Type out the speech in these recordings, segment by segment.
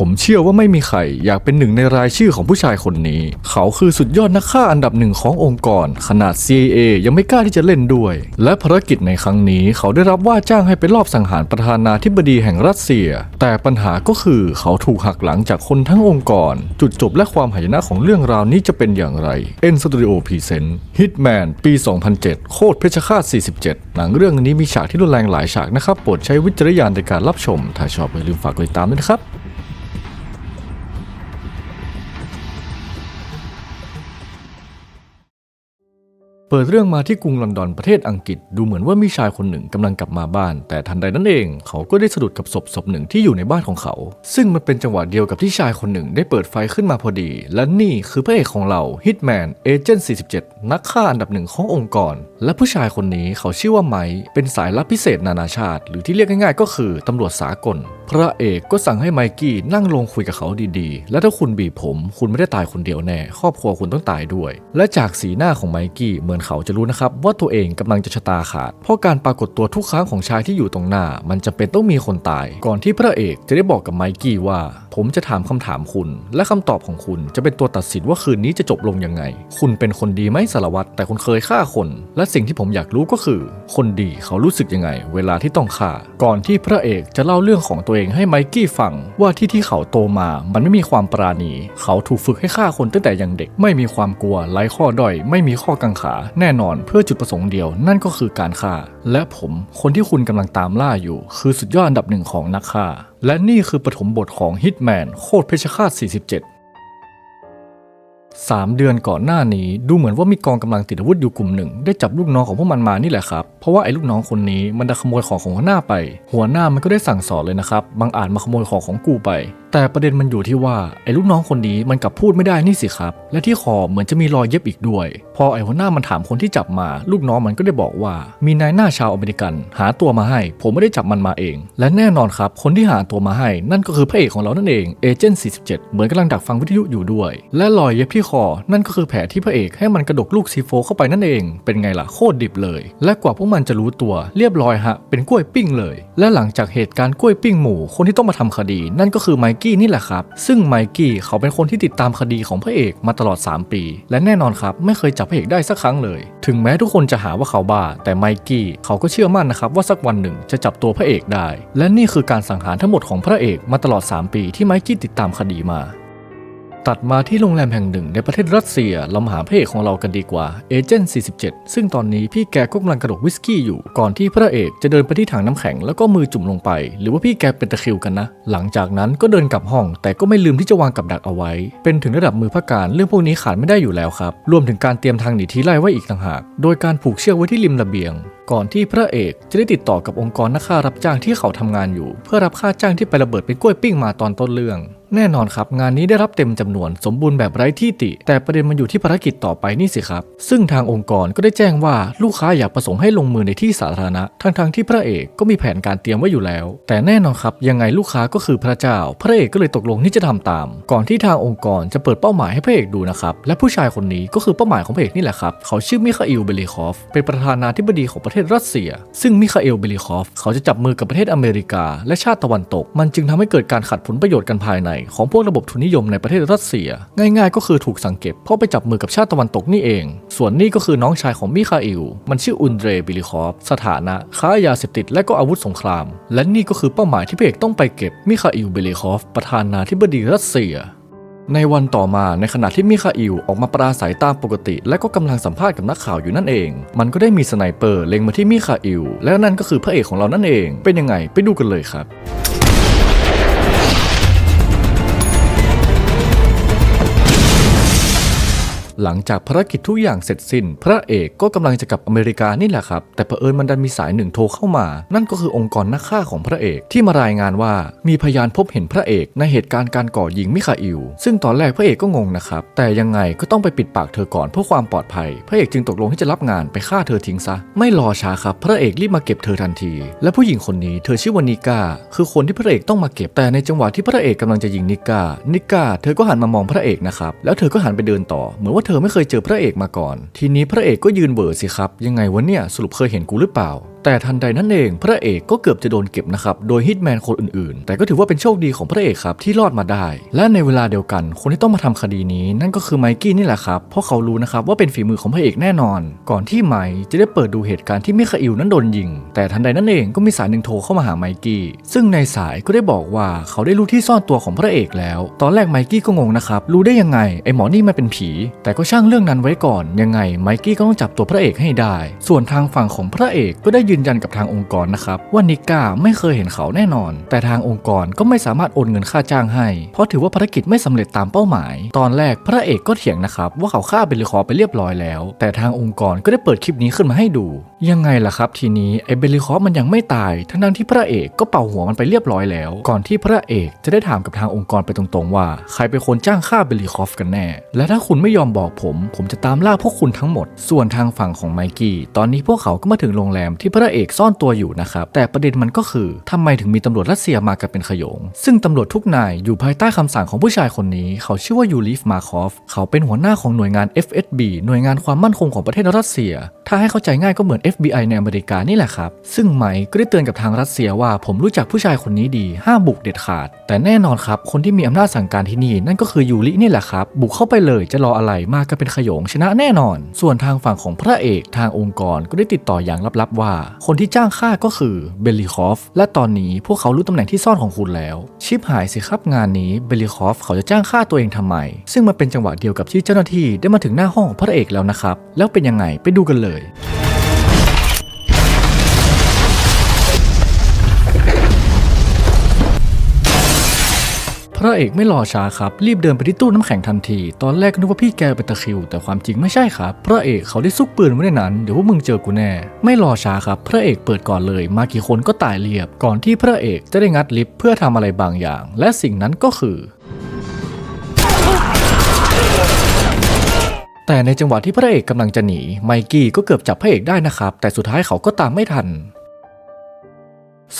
ผมเชื่อว่าไม่มีใครอยากเป็นหนึ่งในรายชื่อของผู้ชายคนนี้ เขาคือสุดยอดนักฆ่าอันดับหนึ่งขององค์กร ขนาด CIA ยังไม่กล้าที่จะเล่นด้วย และภารกิจในครั้งนี้เขาได้รับว่าจ้างให้ไปลอบสังหารประธานาธิบดีแห่งรัสเซีย แต่ปัญหาก็คือเขาถูกหักหลังจากคนทั้งองค์กร จุดจบและความหายนะของเรื่องราวนี้จะเป็นอย่างไร N Studio Present Hitman ปี 2007 โคตรเพชรฆาต 47 หนังเรื่องนี้มีฉากที่รุนแรงหลายฉากนะครับ โปรดใช้วิจารณญาณในการรับชม ถ้าชอบอย่าลืมฝากกดติดตามด้วยนะครับ เปิดเรื่องมาที่กรุงลอนดอนประเทศอังกฤษดูเหมือนว่ามีชายคนหนึ่งกำลังกลับมาบ้าน แต่ทันใดนั้นเองเขาก็ได้สะดุดกับศพศพหนึ่งที่อยู่ในบ้านของเขา ซึ่งมันเป็นจังหวะเดียวกับที่ชายคนหนึ่งได้เปิดไฟขึ้นมาพอดี และนี่คือพระเอกของเราฮิตแมนเอเจนต์47 นักฆ่าอันดับหนึ่งขององค์กร และผู้ชายคนนี้เขาชื่อว่าไมค์เป็นสายลับพิเศษนานาชาติ หรือที่เรียกง่ายๆ ก็คือตำรวจสากล พระเอกก็สั่งให้ไมกี้นั่งลงคุยกับเขาดีๆ และถ้าคุณบีบผม คุณไม่ได้ตายคนเดียวแน่ ครอบครัวคุณต้องตายด้วย และจากสีหน้าของไมกี้เหมือนเขาจะรู้นะครับว่าตัวเองกำลังจะชะตาขาด เพราะการปรากฏตัวทุกครั้งของชายที่อยู่ตรงหน้า มันจำเป็นต้องมีคนตาย ก่อนที่พระเอกจะได้บอกกับไมกี้ว่า ผมจะถามคำถามคุณ และคำตอบของคุณจะเป็นตัวตัดสินว่าคืนนี้จะจบลงยังไง คุณเป็นคนดีไหมสารวัตรแต่คุณเคยฆ่าคน และสิ่งที่ผมอยากรู้ก็คือ คนดีเขารู้สึกยังไง เวลาที่ต้องฆ่า ก่อนที่พระเอกจะเล่าเรื่องของตัวเองให้ไมกี้ฟังว่าที่ที่เขาโตมามันไม่มีความปราณี เขาถูกฝึกให้ฆ่าคนตั้งแต่ยังเด็ก ไม่มีความกลัวไร้ข้อด้อย ไม่มีข้อกังขา แน่นอนเพื่อจุดประสงค์เดียว นั่นก็คือการฆ่า และผมคนที่คุณกำลังตามล่าอยู่ คือสุดยอดอันดับหนึ่งของนักฆ่า และนี่คือปฐมบทของฮิตแมนโคตรเพชฌฆาต47 สามเดือนก่อนหน้านี้ดูเหมือนว่ามีกองกำลังติดอาวุธอยู่กลุ่มหนึ่ง ได้จับลูกน้องของพวกมันมานี่แหละครับ เพราะว่าไอ้ลูกน้องคนนี้มันได้ขโมยของของหัวหน้าไป หัวหน้ามันก็ได้สั่งสอนเลยนะครับบางอาจมาขโมยของของกูไป แต่ประเด็นมันอยู่ที่ว่าไอ้ลูกน้องคนนี้มันกลับพูดไม่ได้นี่สิครับ และที่คอเหมือนจะมีรอยเย็บอีกด้วย พอไอ้หัวหน้ามันถามคนที่จับมา ลูกน้องมันก็ได้บอกว่า มีนายหน้าชาวอเมริกัน หาตัวมาให้ ผมไม่ได้จับมันมาเอง และแน่นอนครับ คนที่หาตัวมาให้ นั่นก็คือพระเอกของเรานั่นเองเอเจนต์47 เหมือนกำลังดักฟังวิทยุอยู่ด้วย และรอยเย็บที่คอ นั่นก็คือแผลที่พระเอกให้มันกระดกลูกซีโฟเข้าไปนั่นเอง เป็นไงล่ะโคตรดิบเลย และกว่าพวกมันจะรู้ตัวเรียบร้อยฮะเป็นกล้วยปิ้งเลย และหลังจากเหตุการณ์กล้วยปิ้งหมู่คนที่ต้องมาทำคดี นั่นก็คือไมกี้นี่แหละครับซึ่งไมกี้เขาเป็นคนที่ติดตามคดีของพระเอกมาตลอด 3 ปี และแน่นอนครับไม่เคยจับพระเอกได้สักครั้งเลย ถึงแม้ทุกคนจะหาว่าเขาบ้า แต่ไมกี้เขาก็เชื่อมั่นนะครับว่าสักวันหนึ่งจะจับตัวพระเอกได้ และนี่คือการสังหารทั้งหมดของพระเอกมาตลอด 3 ปีที่ไมกี้ติดตามคดีมา ตัดมาที่โรงแรมแห่งหนึ่งในประเทศรัสเซียเราหาพระเอกของเรากันดีกว่าเอเจนต์47 ซึ่งตอนนี้พี่แกก็กำลังกระดกวิสกี้อยู่ก่อนที่พระเอกจะเดินไปที่ถังน้ำแข็งแล้วก็มือจุ่มลงไป หรือว่าพี่แกเป็นตะคริวกันนะ หลังจากนั้นก็เดินกลับห้อง แต่ก็ไม่ลืมที่จะวางกับดักเอาไว้ เป็นถึงระดับมือพระการเรื่องพวกนี้ขาดไม่ได้อยู่แล้วครับรวมถึงการเตรียมทางหนีทีไล่ไว้อีกต่างหาก โดยการผูกเชือกไว้ที่ริมระเบียง ก่อนที่พระเอกจะได้ติดต่อกับองค์กรนักฆ่ารับจ้างที่เขาทำงานอยู่ เพื่อรับค่าจ้างที่ไประเบิดเป็นกล้วยปิ้งมาตอนต้นเรื่อง แน่นอนครับงานนี้ได้รับเต็มจำนวนสมบูรณ์แบบไร้ที่ติ แต่ประเด็นมันอยู่ที่ภารกิจต่อไปนี่สิครับ ซึ่งทางองค์กรก็ได้แจ้งว่าลูกค้าอยากประสงค์ให้ลงมือในที่สาธารณะทั้งๆที่พระเอกก็มีแผนการเตรียมไว้อยู่แล้ว แต่แน่นอนครับยังไงลูกค้าก็คือพระเจ้า พระเอกก็เลยตกลงที่จะทำตาม ก่อนที่ทางองค์กรจะเปิดเป้าหมายให้พระเอกดูนะครับและผู้ชายคนนี้ก็คือเป้าหมายของพระเอกนี่แหละครับเขาชื่อมิคาอิลเบลิคอฟเป็นประธานาธิบดีของประเทศรัสเซีย ซึ่งมิคาเอลเบลิคอฟ เขาจะจับมือกับประเทศอเมริกา และชาติตะวันตก มันจึงทำให้เกิดการขัดผลประโยชน์กันภายใน ของพวกระบบทุนนิยมในประเทศรัสเซีย ง่ายๆ ก็คือถูกสังเกตเพราะไปจับมือกับชาติตะวันตกนี่เอง ส่วนนี่ก็คือน้องชายของมิคาอิลมันชื่ออุนเดรเบลิคอฟสถานะค้ายาเสพติดและก็อาวุธสงคราม และนี่ก็คือเป้าหมายที่พระเอกต้องไปเก็บมิคาอิลเบลิคอฟประธานาธิบดีรัสเซีย ในวันต่อมาในขณะที่มิคาอิลออกมาปราศัยตามปกติ และก็กำลังสัมภาษณ์กับนักข่าวอยู่นั่นเอง มันก็ได้มีสไนเปอร์เล็งมาที่มิคาอิลและนั่นก็คือพระเอกของเรานั่นเอง เป็นยังไงไปดูกันเลยครับ หลังจากภารกิจทุกอย่างเสร็จสิ้น พระเอกก็กำลังจะกลับอเมริกานี่แหละครับ แต่เผอิญมันดันมีสายหนึ่งโทรเข้ามา นั่นก็คือองค์กรนักฆ่าของพระเอกที่มารายงานว่ามีพยานพบเห็นพระเอกในเหตุการณ์การก่อยิงมิคาอิล ซึ่งตอนแรกพระเอกก็งงนะครับ แต่ยังไงก็ต้องไปปิดปากเธอก่อนเพื่อความปลอดภัย พระเอกจึงตกลงที่จะรับงานไปฆ่าเธอทิ้งซะ ไม่รอช้าครับ พระเอกรีบมาเก็บเธอทันที และผู้หญิงคนนี้เธอชื่อวานิก้าคือคนที่พระเอกต้องมาเก็บ แต่ในจังหวะที่พระเอกกำลังจะยิงนิก้านิก้าเธอก็หันมามองพระเอกนะครับ แล้วเธอก็หันไปเดินต่อ เหมือนว่าเธอไม่เคยเจอพระเอกมาก่อน ทีนี้พระเอกก็ยืนเบอร์สิครับ ยังไงวะเนี่ย สรุปเคยเห็นกูหรือเปล่า แต่ทันใดนั้นเอง พระเอกก็เกือบจะโดนเก็บนะครับโดยฮิตแมนคนอื่นๆ แต่ก็ถือว่าเป็นโชคดีของพระเอกครับที่รอดมาได้ และในเวลาเดียวกัน คนที่ต้องมาทำคดีนี้ นั่นก็คือไมกี้นี่แหละครับเพราะเขารู้นะครับว่าเป็นฝีมือของพระเอกแน่นอน ก่อนที่ไมค์จะได้เปิดดูเหตุการณ์ที่มิคาอิลนั้นโดนยิง แต่ทันใดนั้นเองก็มีสายหนึ่งโทรเข้ามาหาไมกี้ซึ่งในสายก็ได้บอกว่าเขาได้รู้ที่ซ่อนตัวของพระเอกแล้ว ตอนแรกไมกี้ก็งงนะครับรู้ได้ยังไงไอหมอนี่มันเป็นผี แต่ก็ช่างเรื่องนั้นไว้ก่อนยังไงไมกี้ก็ต้องจับตัวพระเอกให้ได้ ส่วนทางฝั่งของพระเอกก็ได้ยืนยันกับทางองค์กรนะครับว่านิก้าไม่เคยเห็นเขาแน่นอน แต่ทางองค์กรก็ไม่สามารถโอนเงินค่าจ้างให้ เพราะถือว่าภารกิจไม่สำเร็จตามเป้าหมาย ตอนแรกพระเอกก็เถียงนะครับว่าเขาฆ่าเบลลิคอร์ไปเรียบร้อยแล้ว แต่ทางองค์กรก็ได้เปิดคลิปนี้ขึ้นมาให้ดู ยังไงล่ะครับ ทีนี้ไอ้เบลลิคอร์มันยังไม่ตาย ทั้งนั้นที่พระเอกก็เป่าหัวมันไปเรียบร้อยแล้ว ก่อนที่พระเอกจะได้ถามกับทางองค์กรไปตรงๆว่า ใครเป็นคนจ้างฆ่าเบลลิคอฟกันแน่ และถ้าคุณไม่ยอมบอกผม ผมจะตามล่าพวกคุณทั้งหมด ส่วนทางฝั่งของไมกี้ตอนนี้พวกเขาก็มาถึงโรงแรมที่พระระเอกซ่อนตัวอยู่นะครับ แต่ประเด็นมันก็คือทำไมถึงมีตำรวจรัสเซียมากันเป็นขโยง ซึ่งตำรวจทุกนายอยู่ภายใต้คำสั่งของผู้ชายคนนี้ เขาชื่อว่ายูลิฟมาคอฟ เขาเป็นหัวหน้าของหน่วยงาน FSB หน่วยงานความมั่นคงของประเทศรัสเซีย ถ้าให้เข้าใจง่ายก็เหมือน FBI ในอเมริกานี่แหละครับ ซึ่งไมค์ก็ได้เตือนกับทางรัสเซียว่าผมรู้จักผู้ชายคนนี้ดีห้ามบุกเด็ดขาด แต่แน่นอนครับคนที่มีอำนาจสั่งการที่นี่นั่นก็คือยูรินี่แหละครับบุกเข้าไปเลยจะรออะไรมากันเป็นขโยงชนะแน่นอน ส่วนทางฝั่งของพระเอกทางองค์กรก็ได้ติดต่ออย่างลับๆว่าคนที่จ้างฆ่าก็คือเบลิคอฟ และตอนนี้พวกเขารู้ตำแหน่งที่ซ่อนของคุณแล้ว ชิปหายสิครับงานนี้เบลิคอฟเขาจะจ้างฆ่าตัวเองทำไม ซึ่งมันเป็นจังหวะเดียวกับที่เจ้าหน้าที่ได้มาถึงหน้าห้องของพระเอกแล้วนะครับ แล้วเป็นยังไงไปดูกันเลย พระเอกไม่รอช้าครับ รีบเดินไปที่ตู้น้ำแข็งทันที ตอนแรกนึกว่าพี่แกเป็นตะคิว แต่ความจริงไม่ใช่ครับ พระเอกเขาได้ซุกปืนไว้ในนั้น เดี๋ยวพวกมึงเจอกูแน่ ไม่รอช้าครับ พระเอกเปิดก่อนเลย มากี่คนก็ตายเรียบ ก่อนที่พระเอกจะได้งัดลิฟต์เพื่อทำอะไรบางอย่าง และสิ่งนั้นก็คือแต่ในจังหวะที่พระเอกกำลังจะหนี ไมกี้ก็เกือบจับพระเอกได้นะครับ แต่สุดท้ายเขาก็ตามไม่ทัน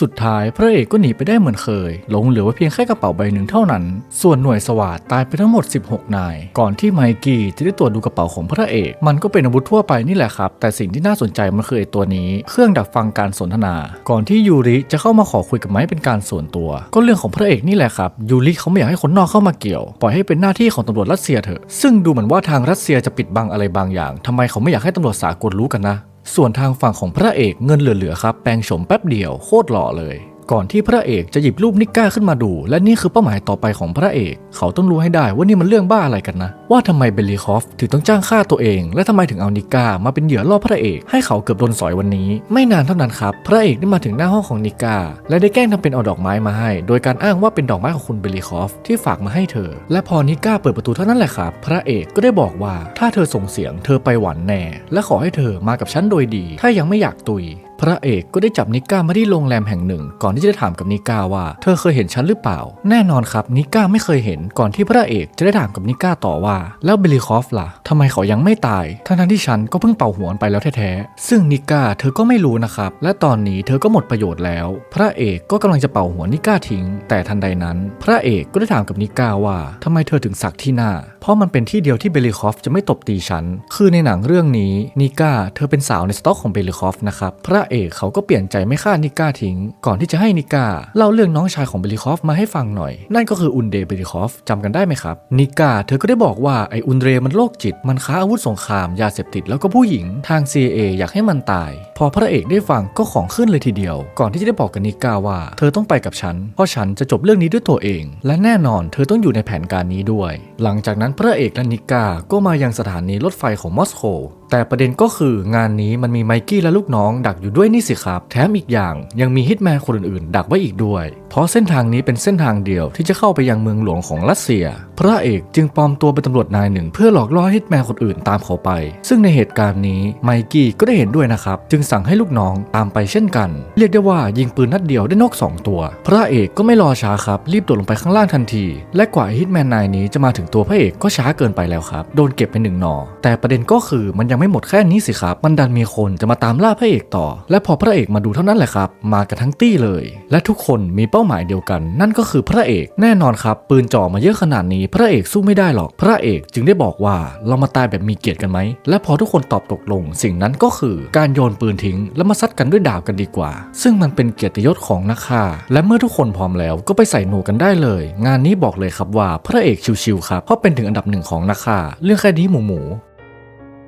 สุดท้ายพระเอกก็หนีไปได้เหมือนเคย หลงเหลือไว้เพียงแค่กระเป๋าใบหนึ่งเท่านั้น ส่วนหน่วยสวาดตายไปทั้งหมด 16 นาย ก่อนที่ไมกี้จะได้ตรวจดูกระเป๋าของพระเอก มันก็เป็นอาวุธทั่วไปนี่แหละครับ แต่สิ่งที่น่าสนใจมันคือไอ้ตัวนี้ เครื่องดักฟังการสนทนา ก่อนที่ยูริจะเข้ามาขอคุยกับไม้เป็นการส่วนตัว ก็เรื่องของพระเอกนี่แหละครับ ยูริเขาไม่อยากให้คนนอกเข้ามาเกี่ยว ปล่อยให้เป็นหน้าที่ของตำรวจรัสเซียเถอะ ซึ่งดูเหมือนว่าทางรัสเซียจะปิดบังอะไรบางอย่างทำไมเขาไม่อยากให้ตำรวจสากลรู้กันนะ ส่วนทางฝั่งของพระเอกเงินเหลือๆครับ แปลงโฉมแป๊บเดียวโคตรหล่อเลย ก่อนที่พระเอกจะหยิบรูปนิก้าขึ้นมาดู และนี่คือเป้าหมายต่อไปของพระเอก เขาต้องรู้ให้ได้ว่านี่มันเรื่องบ้าอะไรกันนะ ว่าทำไมเบลลีคอฟถึงต้องจ้างฆ่าตัวเอง และทำไมถึงเอานิก้ามาเป็นเหยื่อล่อพระเอก ให้เขาเกือบโดนสอยวันนี้ ไม่นานเท่านั้นครับ พระเอกได้มาถึงหน้าห้องของนิก้าและได้แกล้งทำเป็นเอาดอกไม้มาให้ โดยการอ้างว่าเป็นดอกไม้ของคุณเบลลีคอฟที่ฝากมาให้เธอ และพอนิก้าเปิดประตูเท่านั้นแหละครับ พระเอกก็ได้บอกว่าถ้าเธอส่งเสียงเธอไปหวันแน่ และขอให้เธอมากับฉันโดยดี ถ้ายังไม่อยากตุย พระเอกก็ได้จับนิก้ามาที่โรงแรมแห่งหนึ่ง ก่อนที่จะได้ถามกับนิก้าว่า เธอเคยเห็นฉันหรือเปล่า แน่นอนครับนิก้าไม่เคยเห็นก่อนที่พระเอกจะได้ถามกับนิก้าต่อว่า แล้วเบลลิคอฟล่ะทำไมเขายังไม่ตายทั้งทั้งที่ฉันก็เพิ่งเป่าหัวไปแล้วแท้ๆซึ่งนิก้าเธอก็ไม่รู้นะครับ และตอนนี้เธอก็หมดประโยชน์แล้ว พระเอกก็กำลังจะเป่าหัวนิก้าทิ้ง แต่ทันใดนั้น พระเอกก็ได้ถามกับนิก้าว่าทำไมเธอถึงสักที่หน้า ราะมันเป็นที่เดียวที่เบลิคอฟจะไม่ตบตีฉัน คือในหนังเรื่องนี้นิก้าเธอเป็นสาวในสต็อกของเบลิคอฟนะครับ พระเอกเขาก็เปลี่ยนใจไม่ฆ่านิก้าทิ้ง ก่อนที่จะให้นิก้าเล่าเรื่องน้องชายของเบลิคอฟมาให้ฟังหน่อย นั่นก็คืออุนเดเบลลิคอฟจำกันได้ไหมครับ นิก้าเธอก็ได้บอกว่าไออุนเดมันโรคจิต มันค้าอาวุธสงคราม ยาเสพติดแล้วก็ผู้หญิง ทาง CIA อยากให้มันตาย พอพระเอกได้ฟังก็ของขึ้นเลยทีเดียว ก่อนที่จะได้บอกกับนิก้าว่า เธอต้องไปกับฉัน เพราะฉันจะจบเรื่องนี้ด้วยตัวเอง และแน่นอน เธอต้องอยู่ในแผนการนี้ด้วย หลังจากนั้นพระเอกและนิก้าก็มายังสถานีรถไฟของมอสโกแต่ประเด็นก็คืองานนี้มันมีไมกี้และลูกน้องดักอยู่ด้วยนี่สิครับ แถมอีกอย่างยังมีฮิตแมนคนอื่นๆ ดักไว้อีกด้วย เพราะเส้นทางนี้เป็นเส้นทางเดียวที่จะเข้าไปยังเมืองหลวงของรัสเซีย พระเอกจึงปลอมตัวเป็นตำรวจนายหนึ่ง เพื่อหลอกล่อฮิตแมนคนอื่นตามเขาไป ซึ่งในเหตุการณ์นี้ไมกี้ก็ได้เห็นด้วยนะครับ จึงสั่งให้ลูกน้องตามไปเช่นกัน เรียกได้ว่ายิงปืนนัดเดียวได้นกสองตัว พระเอกก็ไม่รอช้าครับรีบโดดลงไปข้างล่างทันที และกว่าฮิตแมนนายนี้จะมาถึงตัวพระเอกก็ช้าเกินไปแล้วครับโดนเก็บไปหนึ่งหนอแต่ประเด็นก็คือมันยังยังไม่หมดแค่นี้สิครับ มันดันมีคนจะมาตามล่าพระเอกต่อ และพอพระเอกมาดูเท่านั้นแหละครับ มากันทั้งตี้เลย และทุกคนมีเป้าหมายเดียวกัน นั่นก็คือพระเอกแน่นอนครับ ปืนจ่อมาเยอะขนาดนี้ พระเอกสู้ไม่ได้หรอก พระเอกจึงได้บอกว่าเรามาตายแบบมีเกียรติกันไหม และพอทุกคนตอบตกลง สิ่งนั้นก็คือการโยนปืนทิ้ง แล้วมาซัดกันด้วยดาบกันดีกว่า ซึ่งมันเป็นเกียรติยศของนักฆ่า และเมื่อทุกคนพร้อมแล้วก็ไปใส่หนูกันได้เลย งานนี้บอกเลยครับว่าพระเอกชิวๆครับเพราะเป็นถึงอันดับหนึ่งของนักฆ่าเรื่องแค่นี้หมูหมู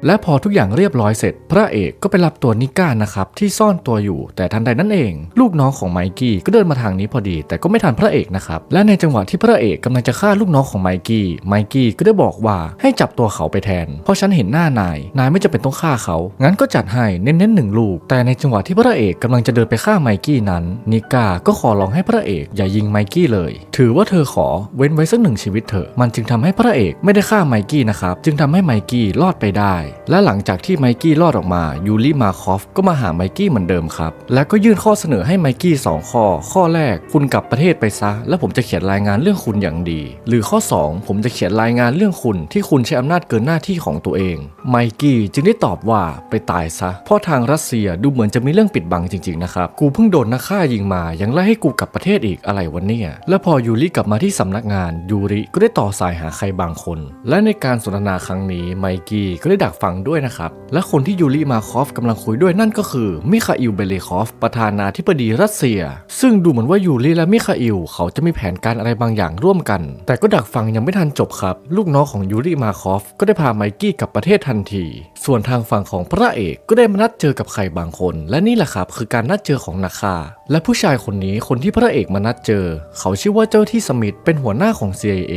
และพอทุกอย่างเรียบร้อยเสร็จ พระเอกก็ไปรับตัวนิก้านะครับที่ซ่อนตัวอยู่ แต่ทันใดนั้นเอง ลูกน้องของไมกี้ก็เดินมาทางนี้พอดี แต่ก็ไม่ทันพระเอกนะครับและในจังหวะที่พระเอกกำลังจะฆ่าลูกน้องของไมกี้ไมกี้ก็ได้บอกว่าให้จับตัวเขาไปแทน เพราะฉันเห็นหน้านาย นายไม่จำเป็นต้องฆ่าเขา งั้นก็จัดให้เน้นๆหนึ่งลูก แต่ในจังหวะที่พระเอกกำลังจะเดินไปฆ่าไมกี้นั้น นิก้าก็ขอร้องให้พระเอกอย่ายิงไมกี้เลย ถือว่าเธอขอเว้นไว้สักหนึ่งชีวิตเถอะมันจึงทำให้พระเอกไม่ได้ฆ่าไมกี้นะครับจึงทำให้ไมกี้รอดไปได้และหลังจากที่ไมกี้รอดออกมายูริมาคอฟก็มาหาไมกี้เหมือนเดิมครับ แล้วก็ยื่นข้อเสนอให้ไมกี้สองข้อ ข้อแรกคุณกลับประเทศไปซะ แล้วผมจะเขียนรายงานเรื่องคุณอย่างดี หรือข้อ 2 ผมจะเขียนรายงานเรื่องคุณที่คุณใช้อำนาจเกินหน้าที่ของตัวเองไมกี้จึงได้ตอบว่าไปตายซะ เพราะทางรัสเซียดูเหมือนจะมีเรื่องปิดบังจริงๆนะครับ กูเพิ่งโดนนักฆ่ายิงมายังไล่ให้กูกลับประเทศอีกอะไรวะเนี่ย และพอยูริกลับมาที่สำนักงานยูริก็ได้ต่อสายหาใครบางคน และในการสนทนาครั้งนี้ไมกี้ก็ได้ดักฟังด้วยนะครับ และคนที่ยูริมาคอฟกำลังคุยด้วยนั่นก็คือมิคาอิลเบเลคอฟประธานาธิบดีรัสเซีย ซึ่งดูเหมือนว่ายูริและมิคาอิลเขาจะมีแผนการอะไรบางอย่างร่วมกัน แต่ก็ดักฟังยังไม่ทันจบครับ ลูกน้องของยูริมาคอฟก็ได้พาไมกี้กลับประเทศทันที ส่วนทางฝั่งของพระเอกก็ได้มานัดเจอกับใครบางคน และนี่แหละครับคือการนัดเจอของนาคา และผู้ชายคนนี้คนที่พระเอกมานัดเจอ เขาชื่อว่าเจ้าที่สมิธเป็นหัวหน้าของ CIA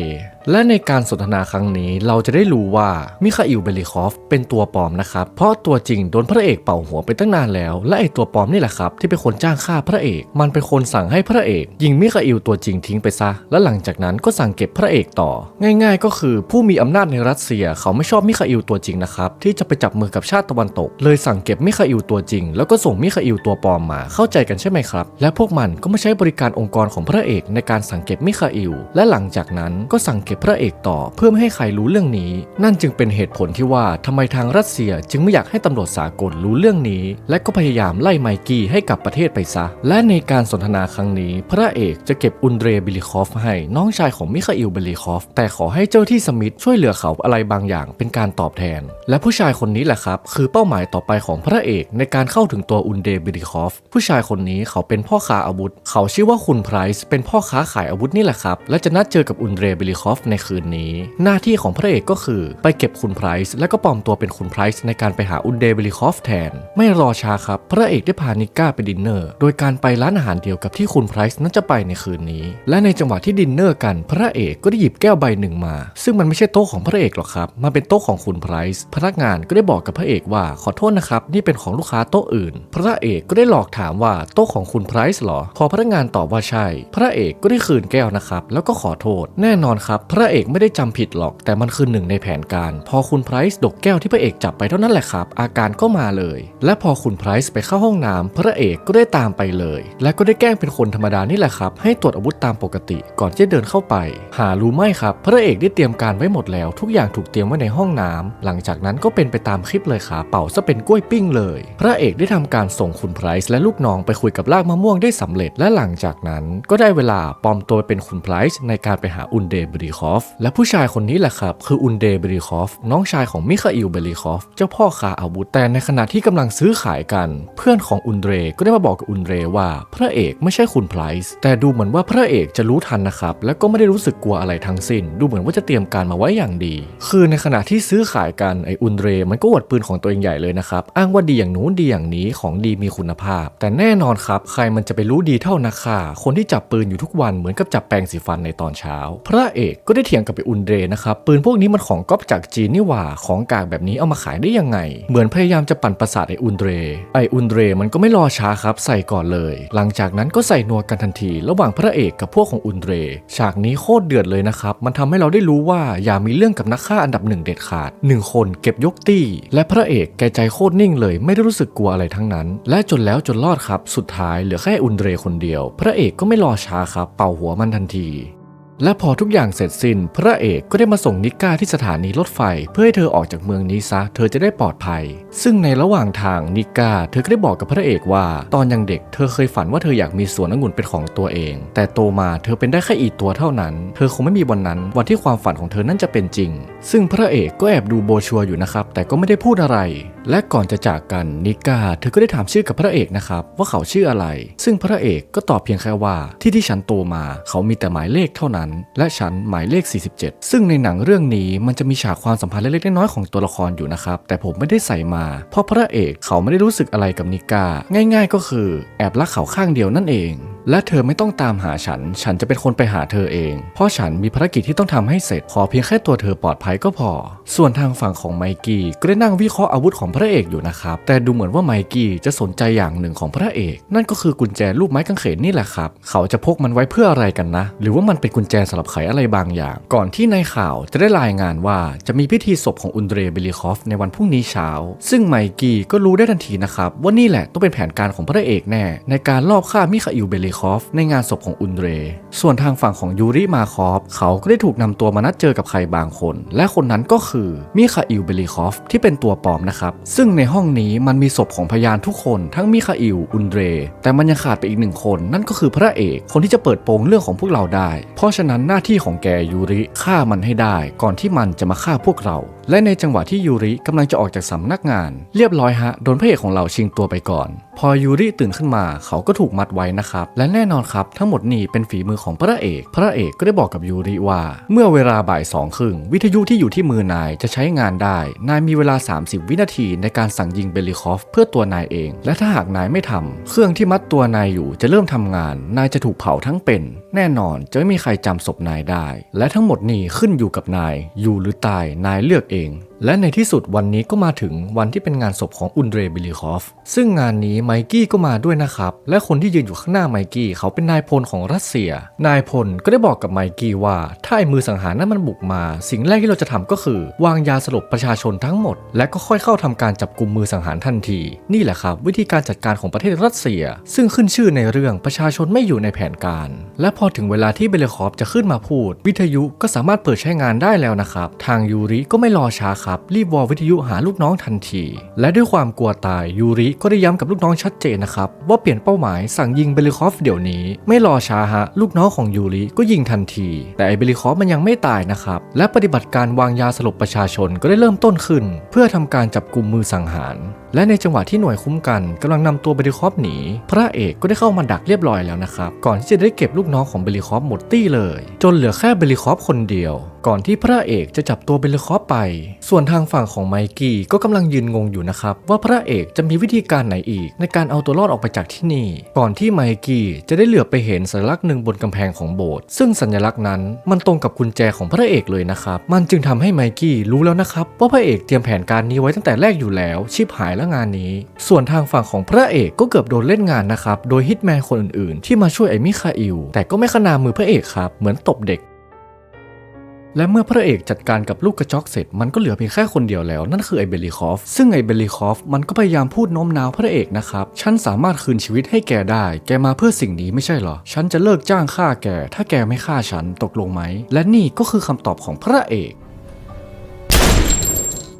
และในการสนทนาครั้งนี้เราจะได้รู้ว่ามิคาอิลเบลิคอฟเป็นตัวปลอมนะครับ เพราะตัวจริงโดนพระเอกเป่าหัวไปตั้งนานแล้ว และไอตัวปลอมนี่แหละครับที่เป็นคนจ้างฆ่าพระเอก มันเป็นคนสั่งให้พระเอก ยิงมิคาอิลตัวจริงทิ้งไปซะ และหลังจากนั้นก็สั่งเก็บพระเอกต่อ ง่าย ๆ ก็คือผู้มีอำนาจในรัสเซียเขาไม่ชอบมิคาอิลตัวจริงนะครับที่จะไปจับมือกับชาติตะวันตก เลยสั่งเก็บมิคาอิลตัวจริง แล้วก็ส่งมิคาอิลตัวปลอมมาเข้าใจกันใช่ไหมครับ และพวกมันก็ไม่ใช้บริการองค์กรของพระเอกในการสั่งเก็บมิคาอิลและหลังจากนั้นก็สั่งเก็บพระเอกต่อเพื่อไม่ให้ใครรู้เรื่องนี้ นั่นจึงเป็นเหตุผลที่ว่าทำไมทางรัสเซียจึงไม่อยากให้ตำรวจสากลรู้เรื่องนี้ และก็พยายามไล่ไมกี้ให้กลับประเทศไปซะ และในการสนทนาครั้งนี้พระเอกจะเก็บอุนเดรบิลิคอฟให้น้องชายของมิคาอิลเบลิคอฟแต่ขอให้เจ้าที่สมิธช่วยเหลือเขาอะไรบางอย่างเป็นการตอบแทน และผู้ชายคนนี้แหละครับ คือเป้าหมายต่อไปของพระเอกในการเข้าถึงตัวอุนเดบิลิคอฟผู้ชายคนนี้เขาเป็นพ่อค้าอาวุธ เขาชื่อว่าคุณไพรส์เป็นพ่อค้าขายอาวุธนี่แหละครับ และจะนัดเจอกับอุนเดบิลิคอฟในคืนนี้ หน้าที่ของพระเอกก็คือ ไปเก็บคุณไพรส์และก็ปลอมตัวเป็นคุณไพรส์ในการไปหาอุนเดบิลิคอฟแทน ไม่รอช้าครับ พระเอกได้พานิก้าไปดินเนอร์ โดยการไปร้านอาหารเดียวกับที่คุณไพรส์นั้นจะไปในคืนนี้ และในจังหวะที่ดินเนอร์กัน พระเอกก็ได้หยิบแก้วใบหนึ่งมา ซึ่งมันไม่ใช่โต๊ะของพระเอกหรอกครับมันเป็นโต๊ะของคุณไพรส์พนักงานก็ได้บอกกับพระเอกว่าขอโทษนะครับนี่เป็นของลูกค้าโต๊ะอื่น พระเอกก็ได้หลอกถามว่าโต๊ะของคุณไพรส์หรอ พอพนักงานตอบว่าใช่ พระเอกก็ได้คืนแก้วนะครับแล้วก็ขอโทษ แน่นอนครับ พระเอกไม่ได้จำผิดหรอก แต่มันคือหนึ่งในแผนการ พอคุณไพรส์ดกแก้วที่พระเอกจับไปเท่านั้นแหละครับ อาการก็มาเลย และพอคุณไพรส์ไปเข้าห้องน้ำพระเอกก็ได้ตามไปเลย และก็ได้แกล้งเป็นคนธรรมดานี่แหละครับ ให้ตรวจอาวุธตามปกติ ก่อนที่จะเดินเข้าไป หารู้ไหมครับ พระเอกได้เตรียมการไว้หมดแล้ว ทุกอย่างถูกเตรียมไว้ในห้องน้ำหลังจากนั้นก็เป็นไปตามคลิปเลยครับเป่าซะเป็นกล้วยปิ้งเลย พระเอกได้ทำการส่งคุณไพรส์และลูกน้องไปคุยกับลากมะม่วงได้สำเร็จและหลังจากนั้น ก็ได้เวลาปลอมตัวเป็นคุณไพรส์ในการไปหาอุนเดบริคอฟและผู้ชายคนนี้แหละครับ คืออุนเดบริคอฟน้องชายของมิคาอิลเบริคอฟเจ้าพ่อคาอาวุธแต่ในขณะที่กำลังซื้อขายกัน เพื่อนของอุนเดรก็ได้มาบอกกับอุนเดรว่า พระเอกไม่ใช่คุณไพรส์แต่ดูเหมือนว่าพระเอกจะรู้ทันนะครับและก็ไม่ได้รู้สึกกลัวอะไรทั้งสิ้น ดูเหมือนว่าจะเตรียมการมาไว้อย่างดี คือในขณะที่ซื้อขายกันไออุนเดรมันก็อวดปืนของตัวเองใหญ่เลยนะครับ อ้างว่าดีอย่างนู้นดีอย่างนี้ของดีมีคุณภาพ แต่แน่นอนครับใครมันจะไปรู้ดีเท่านักฆ่าคนที่จับปืนอยู่ทุกวันเหมือนกับจับแปรงสีฟันในตอนเช้า พระเอกก็ได้เถียงกับไปอุนเดรนะครับปืนพวกนี้มันของก๊อปจากจีนนี่หว่าของกากแบบนี้เอามาขายได้ยังไง เหมือนพยายามจะปั่นประสาทไออุนเดรไออุนเดรมันก็ไม่รอช้าครับใส่ก่อนเลย หลังจากนั้นก็ใส่นัวกันทันที ระหว่างพระเอกกับพวกของอุนเดรฉากนี้โคตรเดือดเลยนะครับมันทำให้เราได้รู้ว่าอย่ามีเรื่องกับนักฆ่าอันดับหนึ่งเด็ดขาดหนึ่งคนเก็บยกตีและพระเอกแกใจโคตรนิ่งเลยไม่ได้รู้สึกกลัวอะไรทั้งนั้น และจนแล้วจนรอดครับ สุดท้ายเหลือแค่อุนเดรคนเดียว พระเอกก็ไม่รอช้าครับ เป่าหัวมันทันที และพอทุกอย่างเสร็จสิ้น พระเอกก็ได้มาส่งนิก้าที่สถานีรถไฟ เพื่อให้เธอออกจากเมืองนี้ซะ เธอจะได้ปลอดภัย ซึ่งในระหว่างทางนิก้าเธอก็ได้บอกกับพระเอกว่า ตอนยังเด็กเธอเคยฝันว่าเธออยากมีสวนองุ่นเป็นของตัวเอง แต่โตมาเธอเป็นได้แค่อีกตัวเท่านั้น เธอคงไม่มีวันนั้น วันที่ความฝันของเธอนั้นจะเป็นจริง ซึ่งพระเอกก็แอบดูโบชัวอยู่นะครับแต่ก็ไม่ได้พูดอะไรและก่อนจะจากกันนิก้าเธอก็ได้ถามชื่อกับพระเอกนะครับว่าเขาชื่ออะไร ซึ่งพระเอกก็ตอบเพียงแค่ว่าที่ที่ฉันโตมาเขามีแต่หมายเลขเท่านั้น และฉันหมายเลข 47 ซึ่งในหนังเรื่องนี้มันจะมีฉากความสัมพันธ์เล็กๆน้อยๆของตัวละครอยู่นะครับ แต่ผมไม่ได้ใส่มา เพราะพระเอกเขาไม่ได้รู้สึกอะไรกับนิก้าง่าย ๆ ก็คือ แอบรักเขาข้างเดียวนั่นเอง และเธอไม่ต้องตามหาฉัน ฉันจะเป็นคนไปหาเธอเอง เพราะฉันมีภารกิจที่ต้องทำให้เสร็จ พอเพียงแค่ตัวเธอปลอดภัยก็พอ ส่วนทางฝั่งของไมกี้ก็ได้นั่งวิเคราะห์อาวุธของพระเอกอยู่นะครับ แต่ดูเหมือนว่าไมกี้จะสนใจอย่างหนึ่งของพระเอก นั่นก็คือกุญแจรูปไม้กางเขนนี่แหละครับ เขาจะพกมันไว้เพื่ออะไรกันนะ หรือว่ามันเป็นกุญแจสำหรับไขอะไรบางอย่าง ก่อนที่ในข่าวจะได้รายงานว่าจะมีพิธีศพของอุนเดรเบลิคอฟในวันพรุ่งนี้เช้า ซึ่งไมกี้ก็รู้ได้ทันทีนะครับว่านี่แหละต้องเป็นแผนการของพระเอกแน่ ในการลอบฆ่ามิคาอิลเบลิคอฟในงานศพของอุนเดร ส่วนทางฝั่งของยูริมาคอฟเขาก็ได้ถูกนำตัวมานัดเจอกับใครบางคน และคนนั้นก็คือมิคาอิลเบลิคอฟที่เป็นตัวปลอมนะครับซึ่งในห้องนี้มันมีศพของพยานทุกคนทั้งมิคาอิล อุนเดร แต่มันยังขาดไปอีกหนึ่งคน นั่นก็คือพระเอกคนที่จะเปิดโปงเรื่องของพวกเราได้ เพราะฉะนั้นหน้าที่ของแกยูริฆ่ามันให้ได้ ก่อนที่มันจะมาฆ่าพวกเรา และในจังหวะที่ยูริกำลังจะออกจากสำนักงาน เรียบร้อยฮะโดนพระเอกของเราชิงตัวไปก่อน พอยูริตื่นขึ้นมาเขาก็ถูกมัดไว้นะครับ และแน่นอนครับ ทั้งหมดนี้เป็นฝีมือของพระเอก พระเอกก็ได้บอกกับยูริว่า เมื่อเวลาบ่ายสองครึ่งวิทยุที่อยู่ที่มือนายจะใช้งานได้ นายมีเวลา 30 วินาทีในการสั่งยิงเบลลิคอฟเพื่อตัวนายเอง และถ้าหากนายไม่ทำเครื่องที่มัดตัวนายอยู่จะเริ่มทำงาน นายจะถูกเผาทั้งเป็น แน่นอนจะไม่มีใครจำศพนายได้ และทั้งหมดนี้ขึ้นอยู่กับนายอยู่หรือตายนายเลือกเอง being. และในที่สุดวันนี้ก็มาถึงวันที่เป็นงานศพของอุนเดรบิลิคอฟ ซึ่งงานนี้ไมกี้ก็มาด้วยนะครับ และคนที่ยืนอยู่ข้างหน้าไมกี้เขาเป็นนายพลของรัสเซีย นายพลก็ได้บอกกับไมกี้ว่า ถ้าไอ้มือสังหารนั้นมันบุกมา สิ่งแรกที่เราจะทำก็คือ วางยาสลบประชาชนทั้งหมด และก็ค่อยเข้าทำการจับกลุ่มมือสังหารทันที นี่แหละครับ วิธีการจัดการของประเทศรัสเซีย ซึ่งขึ้นชื่อในเรื่องประชาชนไม่อยู่ในแผนการ และพอถึงเวลาที่เบเลคอฟจะขึ้นมาพูด วิทยุก็สามารถเปิดใช้งานได้แล้วนะครับทางยูริก็ไม่รอช้าครับรีบวอลวิทยุหาลูกน้องทันที และด้วยความกลัวตายยูริก็ได้ย้ำกับลูกน้องชัดเจนนะครับ ว่าเปลี่ยนเป้าหมายสั่งยิงเบลิคอฟเดี๋ยวนี้ ไม่รอช้าฮะ ลูกน้องของยูริก็ยิงทันที แต่ไอเบลิคอฟมันยังไม่ตายนะครับ และปฏิบัติการวางยาสลบประชาชนก็ได้เริ่มต้นขึ้น เพื่อทำการจับกลุ่มมือสังหาร และในจังหวะที่หน่วยคุ้มกันกำลังนำตัวเบลิคอฟหนี พระเอกก็ได้เข้ามาดักเรียบร้อยแล้วนะครับ ก่อนที่จะได้เก็บลูกน้องของเบลิคอฟหมดตี้เลย จนเหลือแค่เบลิคอฟคนเดียว ก่อนที่พระเอกจะจับตัวเบลิคอฟไป ส่วนทางฝั่งของไมกี้ก็กำลังยืนงงอยู่นะครับ ว่าพระเอกจะมีวิธีการไหนอีก ในการเอาตัวรอดออกไปจากที่นี่ ก่อนที่ไมกี้จะได้เหลือบไปเห็นสัญลักษณ์หนึ่งบนกำแพงของโบสถ์ซึ่งสัญลักษณ์นั้นมันตรงกับกุญแจของพระเอกเลยนะครับมันจึงทำให้ไมกี้รู้แล้วนะครับว่าพระเอกเตรียมแผนการนี้ไว้ตั้งแต่แรกอยู่แล้วชิบหายแล้วงานนี้ ส่วนทางฝั่งของพระเอกก็เกือบโดนเล่นงานนะครับ โดยฮิตแมนคนอื่นๆ ที่มาช่วยไอ้มิคาอิล แต่ก็ไม่ขนามือพระเอกครับ เหมือนตบเด็ก และเมื่อพระเอกจัดการกับลูกกระจอกเสร็จ มันก็เหลือเพียงแค่คนเดียวแล้ว นั่นคือไอเบลลิคอฟ ซึ่งไอเบลลิคอฟมันก็พยายามพูดโน้มน้าวพระเอกนะครับ ฉันสามารถคืนชีวิตให้แกได้ แกมาเพื่อสิ่งนี้ไม่ใช่เหรอ ฉันจะเลิกจ้างฆ่าแก ถ้าแกไม่ฆ่าฉัน ตกลงไหม และนี่ก็คือคำตอบของพระเอก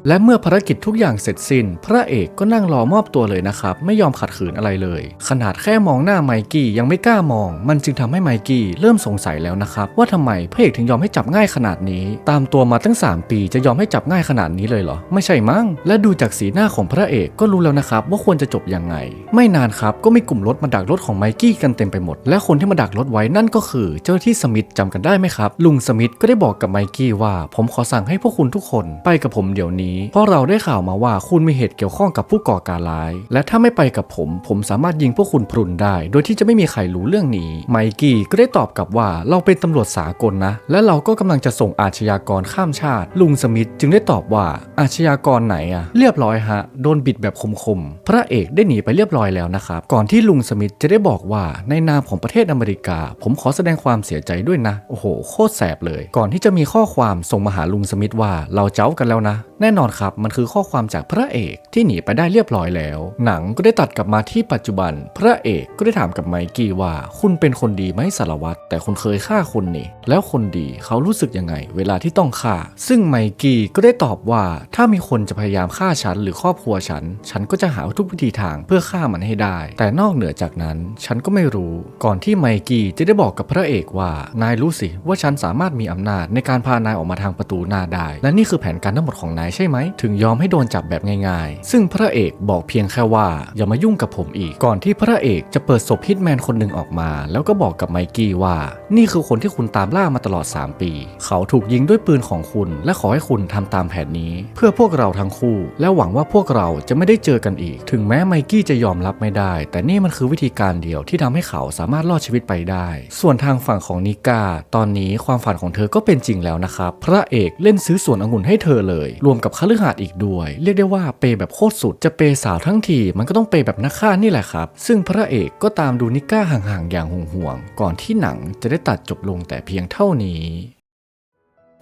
และเมื่อภารกิจทุกอย่างเสร็จสิ้น พระเอกก็นั่งรอมอบตัวเลยนะครับ ไม่ยอมขัดขืนอะไรเลย ขนาดแค่มองหน้าไมกี้ยังไม่กล้ามอง มันจึงทำให้ไมกี้เริ่มสงสัยแล้วนะครับ ว่าทำไมพระเอกถึงยอมให้จับง่ายขนาดนี้ ตามตัวมาตั้ง 3 ปีจะยอมให้จับง่ายขนาดนี้เลยเหรอ ไม่ใช่มั้ง และดูจากสีหน้าของพระเอกก็รู้แล้วนะครับว่าควรจะจบยังไง ไม่นานครับก็มีกลุ่มรถมาดักรถของไมกี้กันเต็มไปหมด และคนที่มาดักรถไว้นั่นก็คือ เจ้าที่สมิธจำกันได้ไหมครับ ลุงสมิธก็ได้บอกกับไมกี้ว่า ผมขอสั่งให้พวกคุณทุกคนไปกับผมเดี๋ยวนี้เพราะเราได้ข่าวมาว่าคุณมีเหตุเกี่ยวข้องกับผู้ก่อการร้าย และถ้าไม่ไปกับผม ผมสามารถยิงพวกคุณพรุนได้ โดยที่จะไม่มีใครรู้เรื่องนี้ ไมกี้ก็ได้ตอบกลับว่าเราเป็นตำรวจสากลนะ และเราก็กำลังจะส่งอาชญากรข้ามชาติ ลุงสมิธจึงได้ตอบว่าอาชญากรไหนอะเรียบร้อยฮะ โดนบิดแบบคมๆ พระเอกได้หนีไปเรียบร้อยแล้วนะครับ ก่อนที่ลุงสมิธจะได้บอกว่าในนามของประเทศอเมริกา ผมขอแสดงความเสียใจด้วยนะ โอ้โห โคตรแสบเลย ก่อนที่จะมีข้อความส่งมาหาลุงสมิธว่าเราเจ้ากันแล้วนะ แน่นอนอนครับมันคือข้อความจากพระเอกที่หนีไปได้เรียบร้อยแล้ว หนังก็ได้ตัดกลับมาที่ปัจจุบัน พระเอกก็ได้ถามกับไมกี้ว่า คุณเป็นคนดีไหมสารวัตรแต่คุณเคยฆ่าคนนี่ แล้วคนดีเขารู้สึกยังไง เวลาที่ต้องฆ่า ซึ่งไมกี้ก็ได้ตอบว่าถ้ามีคนจะพยายามฆ่าฉันหรือครอบครัวฉัน ฉันก็จะหาทุกวิธีทางเพื่อฆ่ามันให้ได้ แต่นอกเหนือจากนั้น ฉันก็ไม่รู้ ก่อนที่ไมกี้จะได้บอกกับพระเอกว่า นายรู้สิว่าฉันสามารถมีอำนาจในการพานายออกมาทางประตูหน้าได้ และนี่คือแผนการทั้งหมดของนายใช่ไหมถึงยอมให้โดนจับแบบง่ายๆ ซึ่งพระเอกบอกเพียงแค่ว่าอย่ามายุ่งกับผมอีก ก่อนที่พระเอกจะเปิดศพฮิตแมนคนหนึ่งออกมา แล้วก็บอกกับไมกี้ว่า นี่คือคนที่คุณตามล่ามาตลอด 3 ปี เขาถูกยิงด้วยปืนของคุณ และขอให้คุณทำตามแผนนี้ เพื่อพวกเราทั้งคู่ และหวังว่าพวกเราจะไม่ได้เจอกันอีก ถึงแม้ไมกี้จะยอมรับไม่ได้ แต่นี่มันคือวิธีการเดียวที่ทำให้เขาสามารถรอดชีวิตไปได้ ส่วนทางฝั่งของนิก้าตอนนี้ความฝันของเธอก็เป็นจริงแล้วนะครับพระเอกเล่นซื้อสวนองุ่นให้เธอเลย รวมกับคฤหาสน์อีกด้วย เรียกได้ว่าเปย์แบบโคตรสุดจะเปย์สาวทั้งทีมันก็ต้องเปย์แบบนักฆ่านี่แหละครับ ซึ่งพระเอกก็ตามดูนิก้าห่างๆอย่างห่วงๆก่อนที่หนังจะได้ตัดจบลงแต่เพียงเท่านี้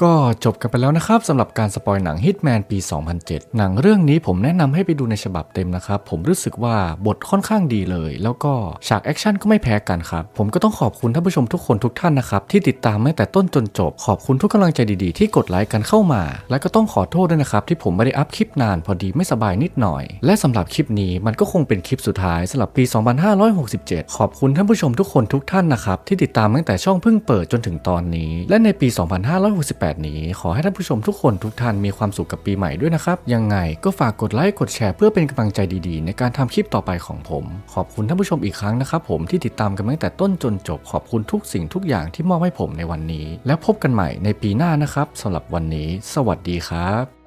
ก็จบกันไปแล้วนะครับสำหรับการสปอยหนัง Hitman ปี 2007 หนังเรื่องนี้ผมแนะนำให้ไปดูในฉบับเต็มนะครับ ผมรู้สึกว่าบทค่อนข้างดีเลย แล้วก็ฉากแอคชั่นก็ไม่แพ้กันครับ ผมก็ต้องขอบคุณท่านผู้ชมทุกคนทุกท่านนะครับ ที่ติดตามตั้งแต่ต้นจนจบ ขอบคุณทุกกำลังใจดีๆ ที่กดไลค์กันเข้ามา และก็ต้องขอโทษด้วยนะครับที่ผมไม่ได้อัพคลิปนานพอดีไม่สบายนิดหน่อย และสำหรับคลิปนี้มันก็คงเป็นคลิปสุดท้ายสำหรับปี 2567 ขอบคุณท่านผู้ชมทุกคนทุกท่านนะครับที่ติดตามตั้งแต่ช่องเพิ่งเปิดจนถึงตอนนี้ และในปี 2568นี้ ขอให้ท่านผู้ชมทุกคนทุกท่านมีความสุขกับปีใหม่ด้วยนะครับ ยังไงก็ฝากกดไลค์กดแชร์เพื่อเป็นกำลังใจดีๆ ในการทำคลิปต่อไปของผม ขอบคุณท่านผู้ชมอีกครั้งนะครับผมที่ติดตามกันตั้งแต่ต้นจนจบขอบคุณทุกสิ่งทุกอย่างที่มอบให้ผมในวันนี้ แล้วพบกันใหม่ในปีหน้านะครับสำหรับวันนี้ สวัสดีครับ